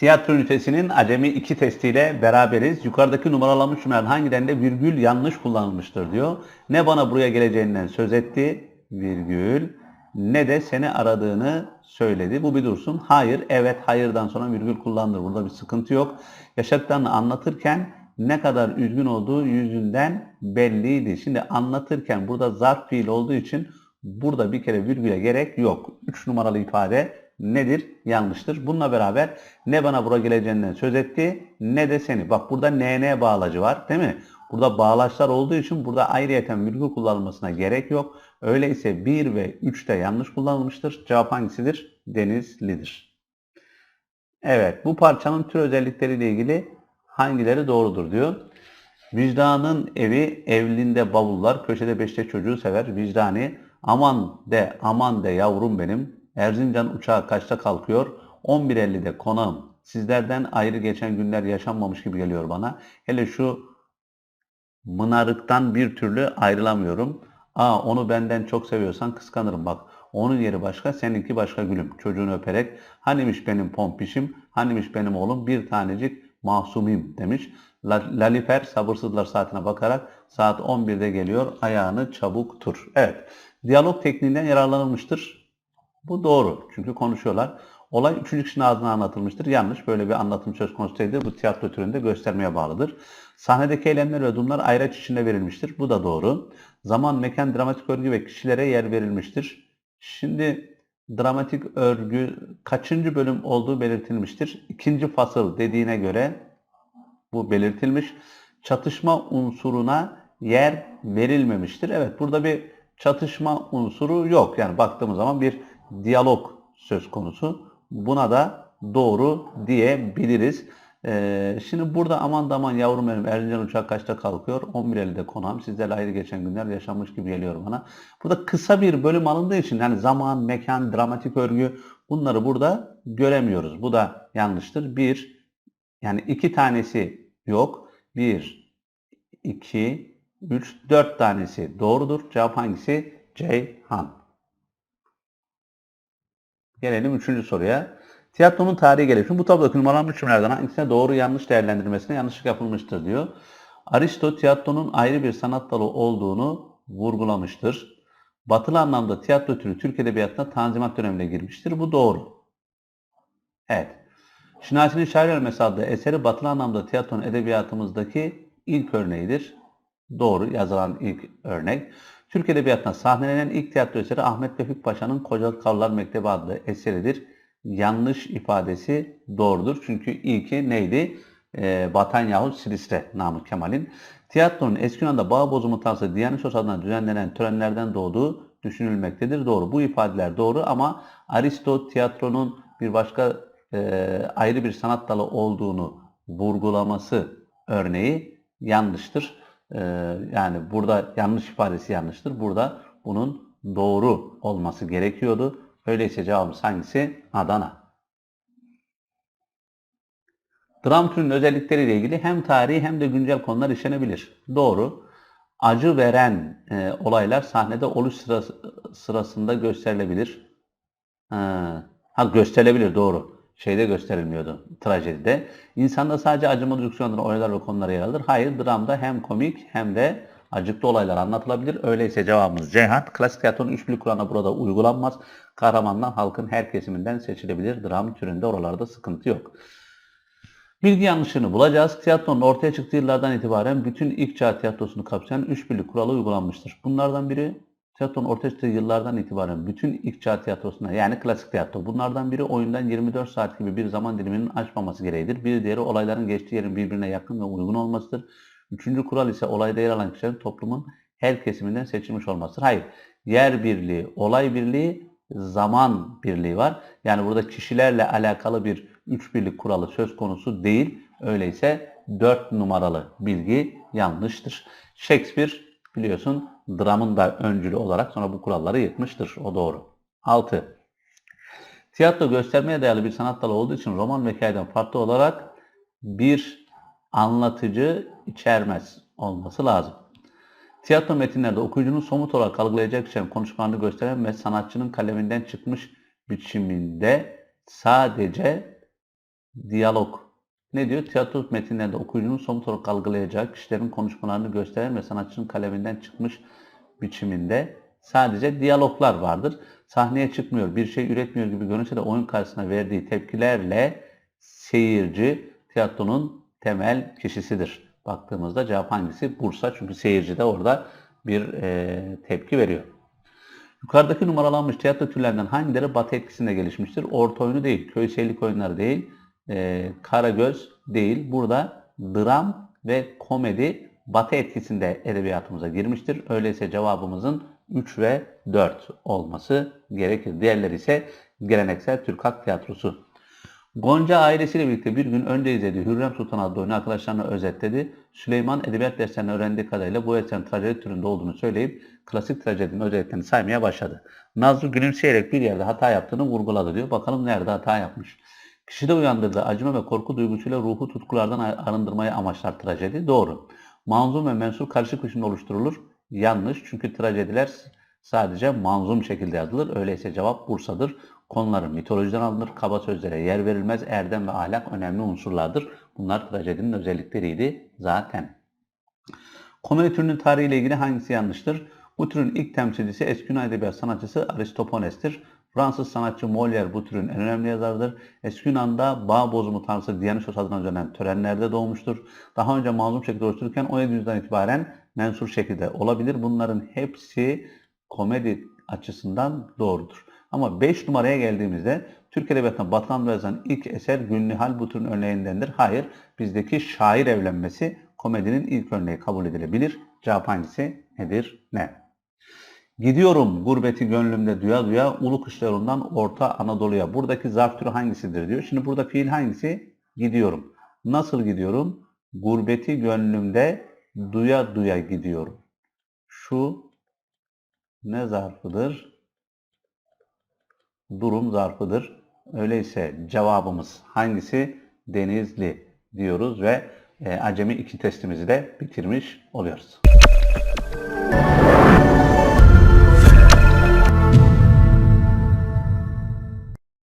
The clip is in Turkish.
Tiyatro ünitesinin acemi 2 testiyle beraberiz. Yukarıdaki numaralanmış cümlelerin hangilerinde virgül yanlış kullanılmıştır diyor. Ne bana buraya geleceğinden söz etti, virgül, ne de seni aradığını söyledi. Bu bir dursun. Hayır, evet, hayırdan sonra virgül kullanılır. Burada bir sıkıntı yok. Yaşadıklarını anlatırken ne kadar üzgün olduğu yüzünden belliydi. Şimdi anlatırken burada zarf fiil olduğu için burada bir kere virgüle gerek yok. 3 numaralı ifade nedir? Yanlıştır. Bununla beraber ne bana buraya geleceğinden söz etti ne de seni. Bak burada NN bağlacı var değil mi? Burada bağlaçlar olduğu için burada ayrıyeten virgül kullanılmasına gerek yok. Öyleyse 1 ve 3 de yanlış kullanılmıştır. Cevap hangisidir? Denizlidir. Evet bu parçanın tür özellikleriyle ilgili hangileri doğrudur diyor. Vicdanın evi, evlinde bavullar, köşede beşte çocuğu sever. Vicdani, aman de, aman de yavrum benim. Erzincan uçağı kaçta kalkıyor? 11.50'de konağım. Sizlerden ayrı geçen günler yaşanmamış gibi geliyor bana. Hele şu mınarıktan bir türlü ayrılamıyorum. Aa onu benden çok seviyorsan kıskanırım bak. Onun yeri başka, seninki başka gülüm. Çocuğunu öperek, hanimiş benim pompişim, hanimiş benim oğlum, bir tanecik masumim demiş. Lalifer sabırsızlar saatine bakarak saat 11'de geliyor, ayağını çabuk tur. Evet, diyalog tekniğinden yararlanılmıştır. Bu doğru çünkü konuşuyorlar. Olay üçüncü kişinin ağzına anlatılmıştır. Yanlış. Böyle bir anlatım söz konusu değildir. Bu tiyatro türünde göstermeye bağlıdır. Sahnedeki eylemler ve durumlar ayraç içinde verilmiştir. Bu da doğru. Zaman, mekan, dramatik örgü ve kişilere yer verilmiştir. Şimdi dramatik örgü kaçıncı bölüm olduğu belirtilmiştir. İkinci fasıl dediğine göre bu belirtilmiş. Çatışma unsuruna yer verilmemiştir. Evet burada bir çatışma unsuru yok. Yani baktığımız zaman bir diyalog söz konusu. Buna da doğru diyebiliriz. Ee, şimdi burada aman da aman yavrum benim Erzincan uçağı kaçta kalkıyor? 11.50'de konağım. Sizlerle ayrı geçen günler yaşanmış gibi geliyor bana. Burada kısa bir bölüm alındığı için yani zaman, mekan, dramatik örgü bunları burada göremiyoruz. Bu da yanlıştır. Bir, yani iki tanesi yok. Bir, iki, üç, dört tanesi doğrudur. Cevap hangisi? Ceyhan. Gelelim üçüncü soruya. Tiyatronun tarihi gelişimi bu tablodaki numaralanmış cümlelerden hangisine doğru yanlış değerlendirmesine yanlışlık yapılmıştır diyor. Aristo tiyatronun ayrı bir sanat dalı olduğunu vurgulamıştır. Batılı anlamda tiyatro türü Türk Edebiyatı'na Tanzimat dönemine girmiştir. Bu doğru. Evet. Şinasi'nin Şair Ölmesi adlı eseri batılı anlamda tiyatronun edebiyatımızdaki ilk örneğidir. Doğru yazılan ilk örnek. Türk Edebiyatı'na sahnelenen ilk tiyatro eseri Ahmet Tevfik Paşa'nın Kocaeli Kavlar Mektebi adlı eseridir. Yanlış ifadesi doğrudur. Çünkü ilki neydi? Ee, Vatan yahut Silistre Namık Kemal'in. Tiyatronun eski Yunan'da bağ bozumu tarzı Dionysos adına düzenlenen törenlerden doğduğu düşünülmektedir. Doğru. Bu ifadeler doğru ama Aristo tiyatronun bir başka e, ayrı bir sanat dalı olduğunu vurgulaması örneği yanlıştır. E, yani burada yanlış ifadesi yanlıştır. Burada bunun doğru olması gerekiyordu. Öyleyse cevabımız hangisi? Adana. Dram türünün özellikleriyle ilgili hem tarihi hem de güncel konular işlenebilir. Doğru. Acı veren e, olaylar sahnede oluş sırası, sırasında gösterilebilir. Ha, ha gösterilebilir doğru. Şeyde gösterilmiyordu trajedide. İnsanda sadece acıma duygusu uyandıran olaylar ve konulara yer alır. Hayır dramda hem komik hem de acıklı olaylar anlatılabilir. Öyleyse cevabımız Ceyhan. Klasik tiyatronun üç kuralına burada uygulanmaz. Kahramanlar halkın her kesiminden seçilebilir. Dram türünde oralarda sıkıntı yok. Bilgi yanlışını bulacağız. Tiyatronun ortaya çıktığı yıllardan itibaren bütün ilk çağ tiyatrosunu kapsayan üç birlik kuralı uygulanmıştır. Bunlardan biri tiyatronun ortaya çıktığı yıllardan itibaren bütün ilk çağ tiyatrosuna yani klasik tiyatro. Bunlardan biri oyundan 24 saat gibi bir zaman diliminin açmaması gereğidir. Bir diğeri olayların geçtiği yerin birbirine yakın ve uygun olmasıdır. Üçüncü kural ise olayda yer alan kişilerin toplumun her kesiminden seçilmiş olmasıdır. Hayır, yer birliği, olay birliği, zaman birliği var. Yani burada kişilerle alakalı bir üç birlik kuralı söz konusu değil. Öyleyse dört numaralı bilgi yanlıştır. Shakespeare biliyorsun dramın da öncülü olarak sonra bu kuralları yıkmıştır. O doğru. 6. Tiyatro göstermeye dayalı bir sanat dalı olduğu için roman ve hikayeden farklı olarak bir anlatıcı içermez olması lazım. Tiyatro metinlerde okuyucunun somut olarak algılayacak kişinin konuşmalarını gösteren ve sanatçının kaleminden çıkmış biçiminde sadece Diyalog. Ne diyor? Tiyatro metinlerinde okuyucunun somut olarak algılayacağı kişilerin konuşmalarını gösteren ve sanatçının kaleminden çıkmış biçiminde sadece diyaloglar vardır. Sahneye çıkmıyor, bir şey üretmiyor gibi görünse de oyun karşısına verdiği tepkilerle seyirci tiyatronun temel kişisidir. Baktığımızda cevap hangisi? Bursa. Çünkü seyirci de orada bir e, tepki veriyor. Yukarıdaki numaralanmış tiyatro türlerinden hangileri Batı etkisinde gelişmiştir? Orta oyunu değil, köy seyirlik oyunları değil, e, Karagöz değil. Burada dram ve komedi Batı etkisinde edebiyatımıza girmiştir. Öyleyse cevabımızın 3 ve 4 olması gerekir. Diğerleri ise geleneksel Türk Halk Tiyatrosu. Gonca ailesiyle birlikte bir gün önce izlediği Hürrem Sultan adlı oyunu arkadaşlarına özetledi. Süleyman edebiyat derslerinde öğrendiği kadarıyla bu eserin trajedi türünde olduğunu söyleyip klasik trajedinin özelliklerini saymaya başladı. Nazlı gülümseyerek bir yerde hata yaptığını vurguladı diyor. Bakalım nerede hata yapmış. Kişide uyandırdığı acıma ve korku duygusuyla ruhu tutkulardan arındırmayı amaçlar trajedi. Doğru. Manzum ve mensur karışık biçimde oluşturulur. Yanlış. Çünkü trajediler sadece manzum şekilde yazılır. Öyleyse cevap Bursa'dır. Konuları mitolojiden alınır. Kaba sözlere yer verilmez. Erdem ve ahlak önemli unsurlardır. Bunlar trajedinin özellikleriydi zaten. Komedi türünün tarihiyle ilgili hangisi yanlıştır? Bu türün ilk temsilcisi eski Yunan edebiyat sanatçısı Aristofanes'tir. Fransız sanatçı Molière bu türün en önemli yazarıdır. Eski Yunan'da bağ bozumu tanrısı Dionysos adına düzenlenen törenlerde doğmuştur. Daha önce mazlum şekilde oluştururken 17. yüzyıldan itibaren mensur şekilde olabilir. Bunların hepsi komedi açısından doğrudur. Ama 5 numaraya geldiğimizde Türk Edebiyatı'na Batı'dan yazan ilk eser Gülnihal bu türün örneğindendir. Hayır, bizdeki şair evlenmesi komedinin ilk örneği kabul edilebilir. Cevap hangisi? Nedir? Ne? Gidiyorum gurbeti gönlümde duya duya ulu kışlarından Orta Anadolu'ya. Buradaki zarf türü hangisidir diyor. Şimdi burada fiil hangisi? Gidiyorum. Nasıl gidiyorum? Gurbeti gönlümde duya duya gidiyorum. Şu ne zarfıdır? Durum zarfıdır. Öyleyse cevabımız hangisi? Denizli diyoruz ve e, acemi iki testimizi de bitirmiş oluyoruz.